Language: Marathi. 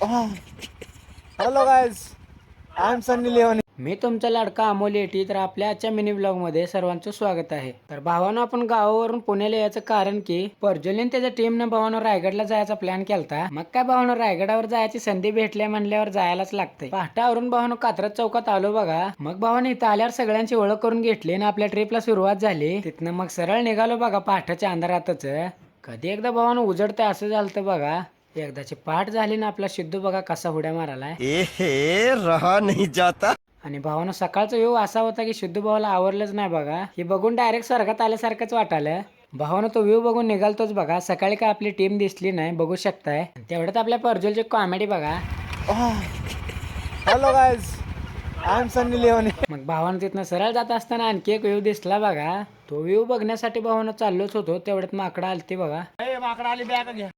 Hello guys I am Sunny Leone मी तुमचा लाडका अमोल येटी तर आपल्या आजच्या मिनी ब्लॉगमध्ये सर्वांचं स्वागत आहे. तर भावानं आपण गावावरून पुण्याला यायचं कारण की पर्जोलीन त्याच्या टीमनं भावानं रायगडला जायचा प्लॅन केलता. मग काय भावानं रायगडावर जायची संधी भेटली म्हणल्यावर जायलाच लागते पहाटावरून भावानं कात्रज चौकात आलो बघा. मग भावानं इथं आल्यावर सगळ्यांची ओळख करून घेतली आणि आपल्या ट्रिपला सुरुवात झाली. तिथनं मग सरळ निघालो बघा पहाटाच्या अंधारातच. कधी एकदा भावानं उजडतंय असं झालं बघा. एकदाची पाठ झाली ना आपला सिद्धू बघा कसा उड्या मारालाय ए रहा नहीं जाता. आणि भावानं सकाळचा व्यू असा होता की शुद्ध भावाला आवरलंच नाही बघा. हे बघून डायरेक्ट स्वर्गात आल्यासारखंच वाटालं. भावानं तो व्ह्यू बघून निघालतोच बघा. सकाळी काय आपली टीम दिसली नाही बघू शकताय. तेवढ्यात आपल्या पर्जलची कॉमेडी बघा. Hello guys I am Sunny Leone मग भावानं तिथनं सरळ जात असताना आणखी एक व्ह्यू दिसला बघा. तो व्ह्यू बघण्यासाठी भावानं चाललोच होतो. तेवढ्यात माकडं आलती बघा. माकडा आली बॅग घ्या